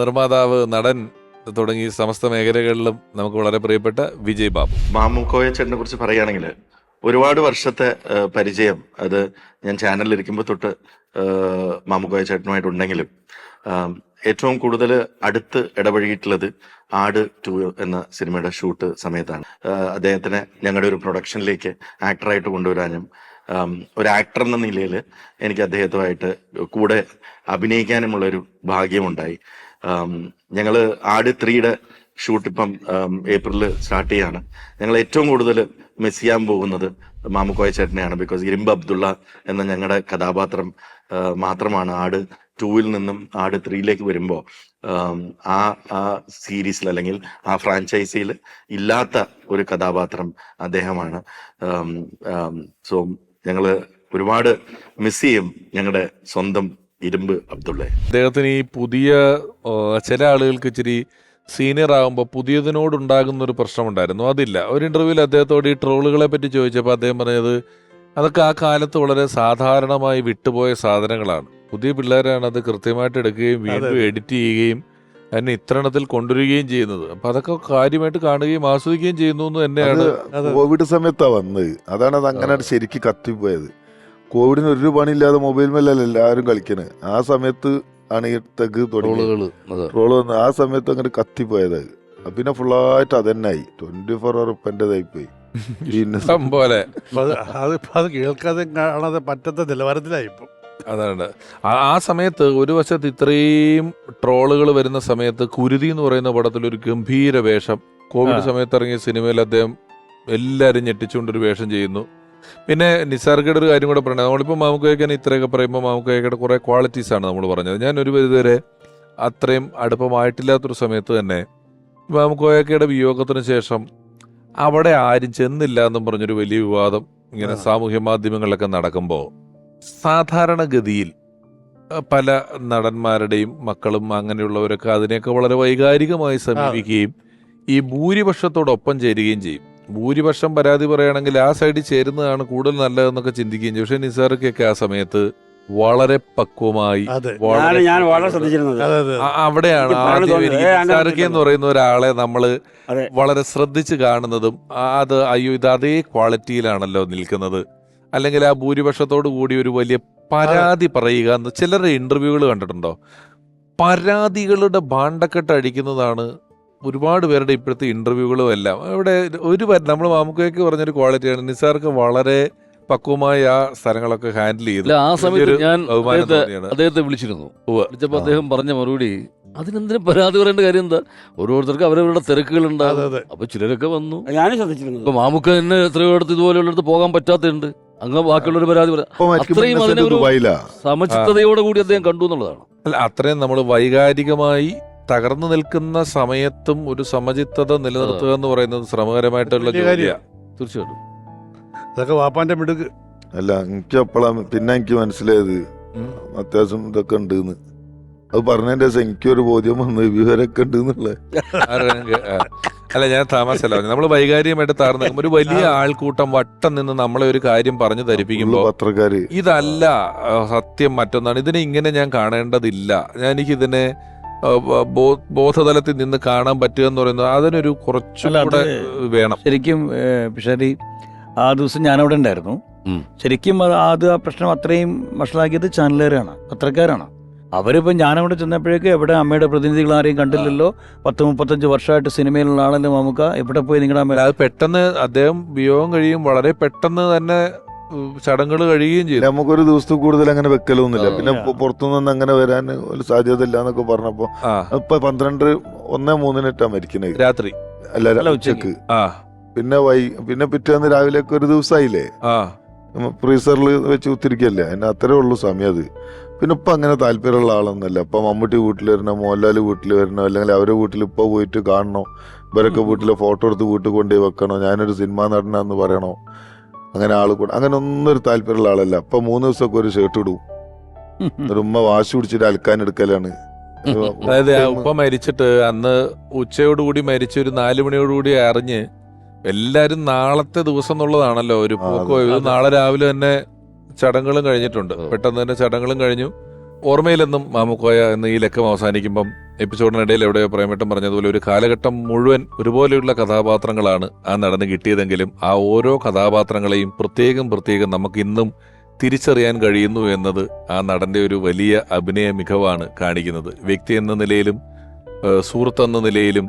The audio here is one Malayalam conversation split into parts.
നിർമ്മാതാവ് നടൻ തുടങ്ങി സമസ്ത മേഖലകളിലും നമുക്ക് വളരെ പ്രിയപ്പെട്ട വിജയ് ബാബു. മാമുക്കോയ ചേട്ടനെ കുറിച്ച് പറയുകയാണെങ്കിൽ ഒരുപാട് വർഷത്തെ പരിചയം അത് ഞാൻ ചാനലിൽ ഇരിക്കുമ്പോൾ തൊട്ട് മാമുക്കോയ ചേട്ടനുമായിട്ടുണ്ടെങ്കിലും ഏറ്റവും കൂടുതൽ അടുത്ത് ഇടപഴകിയിട്ടുള്ളത് ആട് ടു എന്ന സിനിമയുടെ ഷൂട്ട് സമയത്താണ്. അദ്ദേഹത്തിനെ ഞങ്ങളുടെ ഒരു പ്രൊഡക്ഷനിലേക്ക് ആക്ടറായിട്ട് കൊണ്ടുവരാനും ഒരു ആക്ടർ എന്ന നിലയിൽ എനിക്ക് അദ്ദേഹത്തുമായിട്ട് കൂടെ അഭിനയിക്കാനുമുള്ള ഒരു ഭാഗ്യമുണ്ടായി. ആം, ഞങ്ങൾ ആട് ത്രീയുടെ ഷൂട്ട് ഇപ്പം ഏപ്രിലിൽ സ്റ്റാർട്ട് ചെയ്യാണ്. ഞങ്ങൾ ഏറ്റവും കൂടുതൽ മിസ് ചെയ്യാൻ പോകുന്നത് മാമുക്കോയ ചേട്ടനെയാണ്. ബിക്കോസ് ഇരുമ്പ് അബ്ദുള്ള എന്ന ഞങ്ങളുടെ കഥാപാത്രം മാത്രമാണ് ആട് ടൂവിൽ നിന്നും ആട് ത്രീയിലേക്ക് വരുമ്പോൾ ആ ആ സീരീസിൽ അല്ലെങ്കിൽ ആ ഫ്രാഞ്ചൈസിയിൽ ഇല്ലാത്ത ഒരു കഥാപാത്രം അദ്ദേഹമാണ്. സോ ഞങ്ങൾ ഒരുപാട് മിസ് ചെയ്യും ഞങ്ങളുടെ സ്വന്തം ഇരുമ്പ് അബ്ദുള്ള. അദ്ദേഹത്തിന് ഈ പുതിയ ചില ആളുകൾക്ക് ഇച്ചിരി സീനിയർ ആകുമ്പോൾ പുതിയതിനോടുണ്ടാകുന്ന ഒരു പ്രശ്നമുണ്ടായിരുന്നു. അതില്ല. ഒരു ഇന്റർവ്യൂവിൽ അദ്ദേഹത്തോട് ഈ ട്രോളുകളെ പറ്റി ചോദിച്ചപ്പോൾ അദ്ദേഹം പറഞ്ഞത് അതൊക്കെ ആ കാലത്ത് വളരെ സാധാരണമായി വിട്ടുപോയ സാധനങ്ങളാണ്. പുതിയ പിള്ളേരാണ് അത് കൃത്യമായിട്ട് എടുക്കുകയും വീണ്ടും എഡിറ്റ് ചെയ്യുകയും അതിനെ ഇത്രണത്തിൽ കൊണ്ടുവരികയും ചെയ്യുന്നത്. അപ്പൊ അതൊക്കെ കാര്യമായിട്ട് കാണുകയും ആസ്വദിക്കുകയും ചെയ്യുന്നു എന്ന് തന്നെയാണ് കോവിഡ് സമയത്താണ് വന്നത്. അതാണ് അത് അങ്ങനെ ശരിക്കും കത്തിപ്പോയത്. കോവിഡിന് ഒരു പണിയില്ലാതെ മൊബൈൽ മേലല്ല എല്ലാവരും കളിക്കണേ. ആ സമയത്ത് ആണ് ഈ തെഗ് തുടങ്ങി ട്രോളുകൾ ട്രോൾ വന്ന് ആ സമയത്ത് അങ്ങനെ കത്തിപ്പോയത്. പിന്നെ ഫുള്ളായിട്ട് അതന്നായി ട്വന്റി ഫോർ അവർ ഇപ്പന്റെതായി പോയി. പോലെ. അത് കേൾക്കാതെ കാണാതെ പറ്റാത്ത നിലവാരത്തിലായി ഇപ്പൊ. അതാണ്. ആ- ആ സമയത്ത് ഒരു വശത്ത് ഇത്രയും ട്രോളുകൾ വരുന്ന സമയത്ത് കുരുതി എന്ന് പറയുന്ന പടത്തിൽ ഒരു ഗംഭീര വേഷം. കോവിഡ് സമയത്ത് ഇറങ്ങിയ സിനിമയിൽ അദ്ദേഹം എല്ലാവരും ഞെട്ടിച്ചുകൊണ്ടൊരു വേഷം ചെയ്യുന്നു. പിന്നെ നിസാർഗയുടെ ഒരു കാര്യം കൂടെ പറയണത് നമ്മളിപ്പോൾ മാമുക്കോയ്ക്കാണ് ഇത്രയൊക്കെ പറയുമ്പോൾ മാമുക്കോയ്ക്കയുടെ കുറേ ക്വാളിറ്റീസ് ആണ് നമ്മൾ പറഞ്ഞത്. ഞാൻ ഒരു പരിധിവരെ അത്രയും അടുപ്പമായിട്ടില്ലാത്തൊരു സമയത്ത് തന്നെ മാമുക്കോയക്കയുടെ വിയോഗത്തിന് ശേഷം അവിടെ ആരും ചെന്നില്ല എന്നും പറഞ്ഞൊരു വലിയ വിവാദം ഇങ്ങനെ സാമൂഹ്യ മാധ്യമങ്ങളിലൊക്കെ നടക്കുമ്പോൾ സാധാരണഗതിയിൽ പല നടന്മാരുടെയും മക്കളും അങ്ങനെയുള്ളവരൊക്കെ അതിനെയൊക്കെ വളരെ വൈകാരികമായി സമീപിക്കുകയും ഈ ഭൂരിപക്ഷത്തോടൊപ്പം ചേരുകയും ചെയ്യും. ഭൂരിപക്ഷം പരാതി പറയുകയാണെങ്കിൽ ആ സൈഡിൽ ചേരുന്നതാണ് കൂടുതൽ നല്ലതെന്നൊക്കെ ചിന്തിക്കുകയും ചെയ്യും. പക്ഷേ നിസാർക്കൊക്കെ ആ സമയത്ത് വളരെ പക്വമായി ഞാൻ വളരെ ഞാൻ വളരെ ശ്രദ്ധിച്ചിരുന്നത്. അവിടെയാണ് ആദ്യം എന്ന് പറയുന്ന ഒരാളെ നമ്മൾ വളരെ ശ്രദ്ധിച്ച് കാണുന്നതും അത് അയ്യോ ഇത് അതേ ക്വാളിറ്റിയിലാണല്ലോ നിൽക്കുന്നത്. അല്ലെങ്കിൽ ആ ഭൂരിപക്ഷത്തോടു കൂടി ഒരു വലിയ പരാതി പറയുക എന്ന് ചിലരുടെ ഇന്റർവ്യൂകൾ കണ്ടിട്ടുണ്ടോ? പരാതികളുടെ ഭാണ്ഡക്കെട്ട് അടിക്കുന്നതാണ് ഒരുപാട് പേരുടെ ഇപ്പോഴത്തെ ഇന്റർവ്യൂകളും എല്ലാം. ഇവിടെ ഒരു നമ്മൾ മാമുക്കയ്ക്ക് പറഞ്ഞൊരു ക്വാളിറ്റിയാണ് നിസാർക്ക് വളരെ പക്വമായ ആ സ്ഥലങ്ങളൊക്കെ ഹാൻഡിൽ ചെയ്തു. ആ സമയത്ത് ഞാൻ അദ്ദേഹത്തെ വിളിച്ചിരുന്നു. വിളിച്ചപ്പോൾ അദ്ദേഹം പറഞ്ഞ മറുപടി അതിനെന്തിനും പരാതി പറയേണ്ട കാര്യം എന്താ? ഓരോരുത്തർക്ക് അവരവരുടെ തിരക്കുകൾ ഉണ്ടാകും അപ്പൊ ചിലരൊക്കെ വന്നു. ഞാനും ശ്രദ്ധിച്ചിരുന്നു ഇപ്പൊ മാമുക്ക തന്നെ എത്രയോ ഇതുപോലെയുള്ള ഇതുപോലെയുള്ളടത്ത് പോകാൻ പറ്റാത്തുണ്ട് അങ്ങ് ബാക്കിയുള്ളൊരു പരാതി അത്രയും സമചിത്തതയോടെ കൂടി അദ്ദേഹം കണ്ടു എന്നുള്ളതാണ്. അല്ല അത്രയും നമ്മൾ വൈകാരികമായി തകർന്നു നിൽക്കുന്ന സമയത്തും ഒരു സമചിത്തത നിലനിർത്തുക എന്ന് പറയുന്നത് ശ്രമകരമായിട്ടുള്ള ജോലിയാണ് ജോലിയാ. തീർച്ചയായിട്ടും. അതൊക്കെ വാപ്പാന്റെ മിടുക്ക്. അല്ല എനിക്ക് അപ്പോഴാ പിന്നെ എനിക്ക് മനസ്സിലായത്. അത്യാവശ്യം ഇതൊക്കെ ഉണ്ട് അത് പറഞ്ഞതിന്റെ ശേഷം എനിക്കൊരു ബോധ്യം വന്ന് വിവരമൊക്കെ ഉണ്ട് എന്നുള്ളത് അല്ല ഞാൻ താമസമല്ല നമ്മൾ വൈകാരികമായിട്ട് താർന്നു ഒരു വലിയ ആൾക്കൂട്ടം വട്ടം നിന്ന് നമ്മളെ ഒരു കാര്യം പറഞ്ഞു ധരിപ്പിക്കുമ്പോൾ പത്രക്കാര്. ഇതല്ല സത്യം മറ്റൊന്നാണ്. ഇതിനെ ഇങ്ങനെ ഞാൻ കാണേണ്ടതില്ല. ഞാൻ എനിക്കിതിനെ ബോധതലത്തിൽ നിന്ന് കാണാൻ പറ്റുക എന്ന് പറയുന്നത് അതിനൊരു കുറച്ചും കൂടെ വേണം. ശരിക്കും പിഷാരി ആ ദിവസം ഞാനവിടെ ഉണ്ടായിരുന്നു. ശരിക്കും അത് ആ പ്രശ്നം അത്രയും വഷളാക്കിയത് ചാനലുകാരാണ് പത്രക്കാരാണ്. അവരിപ്പോൾ ഞാനവിടെ ചെന്നപ്പോഴേക്ക് എവിടെ അമ്മയുടെ പ്രതിനിധികൾ ആരെയും കണ്ടില്ലല്ലോ? പത്ത് മുപ്പത്തഞ്ച് വർഷമായിട്ട് സിനിമയിലുള്ള ആളല്ലേ നമുക്ക് എവിടെ പോയി നിങ്ങളുടെ അമ്മ? പെട്ടെന്ന് അദ്ദേഹം വിയോഗം കഴിയും വളരെ പെട്ടെന്ന് തന്നെ ചടങ്ങുകൾ കഴിയുകയും ചെയ്യും നമുക്കൊരു ദിവസത്തിൽ കൂടുതൽ അങ്ങനെ വെക്കലൊന്നുമില്ല. പിന്നെ. പുറത്തുനിന്ന് അങ്ങനെ വരാൻ ഒരു സാധ്യത ഇല്ല എന്നൊക്കെ പറഞ്ഞപ്പോ ഇപ്പൊ പന്ത്രണ്ട് ഒന്നേ മൂന്നിനിട്ടാ മരിക്കുന്നത് രാത്രി. അല്ല ഉച്ചയ്ക്ക് പിന്നെ വൈ പിന്നെ പിറ്റേന്ന് രാവിലെ ഒക്കെ ഒരു ദിവസമായില്ലേ ഫ്രീസറിൽ വെച്ച് ഉത്തിരിക്കല്ലേ അതിന് അത്രേ ഉള്ളൂ സമയം അത്. പിന്നെ ഇപ്പൊ അങ്ങനെ താല്പര്യമുള്ള ആളൊന്നല്ല ഇപ്പൊ മമ്മൂട്ടി വീട്ടിൽ വരണം മോഹൻലാൽ വീട്ടിൽ വരണം അല്ലെങ്കിൽ അവരെ വീട്ടിൽ ഇപ്പൊ പോയിട്ട് കാണണോ. ഇവരൊക്കെ വീട്ടിലെ ഫോട്ടോ എടുത്ത് വീട്ടിൽ കൊണ്ടുപോയി വെക്കണോ? ഞാനൊരു സിനിമ നടനാന്ന് പറയണോ? അങ്ങനെ ആൾ കൂടെ അങ്ങനെ ഒന്നൊരു ഒരു താല്പര്യമുള്ള ആളല്ല. അപ്പൊ മൂന്ന് ദിവസമൊക്കെ ഒരു ഷർട്ട് ഇടും. ഒരു ഉമ്മ വാശി പിടിച്ചിട്ട് അലക്കാൻ എടുക്കലാണ്. അതായത് ഉപ്പ മരിച്ചിട്ട് അന്ന് ഉച്ചയോടുകൂടി മരിച്ച ഒരു നാലു മണിയോടുകൂടി അറിഞ്ഞ് എല്ലാരും നാളത്തെ ദിവസം എന്നുള്ളതാണല്ലോ ഒരു പോക്കോ നാളെ രാവിലെ തന്നെ ചടങ്ങുകളും കഴിഞ്ഞിട്ടുണ്ട്. പെട്ടെന്ന് തന്നെ ചടങ്ങുകളും കഴിഞ്ഞു. ഓർമ്മയിലെന്നും മാമുക്കോയ എന്ന ഈ ലക്കം അവസാനിക്കുമ്പം എപ്പിസോഡിനിടയിൽ എവിടെയോ പ്രേമട്ടം പറഞ്ഞതുപോലെ ഒരു കാലഘട്ടം മുഴുവൻ ഒരുപോലെയുള്ള കഥാപാത്രങ്ങളാണ് ആ നടന്ന് കിട്ടിയതെങ്കിലും ആ ഓരോ കഥാപാത്രങ്ങളെയും പ്രത്യേകം പ്രത്യേകം നമുക്ക് ഇന്നും തിരിച്ചറിയാൻ കഴിയുന്നു എന്നത് ആ നടന്റെ ഒരു വലിയ അഭിനയ മികവാണ് കാണിക്കുന്നത്. വ്യക്തി എന്ന നിലയിലും സുഹൃത്ത് എന്ന നിലയിലും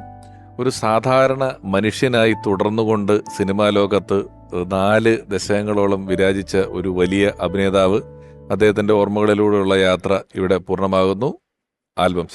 ഒരു സാധാരണ മനുഷ്യനായി തുടർന്നുകൊണ്ട് സിനിമാ ലോകത്ത് നാല് ദശകങ്ങളോളം വിരാജിച്ച ഒരു വലിയ അഭിനേതാവ് അദ്ദേഹത്തിന്റെ ഓർമ്മകളിലൂടെയുള്ള യാത്ര ഇവിടെ പൂർണമാകുന്നു. ആൽബം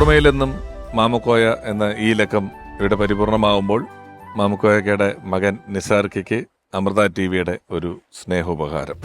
ഓർമ്മയിലെന്നും മാമുക്കോയ എന്ന ഈ ലക്കം ഇവിടെ പരിപൂർണമാവുമ്പോൾ മാമുക്കോയക്കയുടെ മകൻ നിസാർക്കിക്ക് അമൃത ടി വിയുടെ ഒരു സ്നേഹോപഹാരം.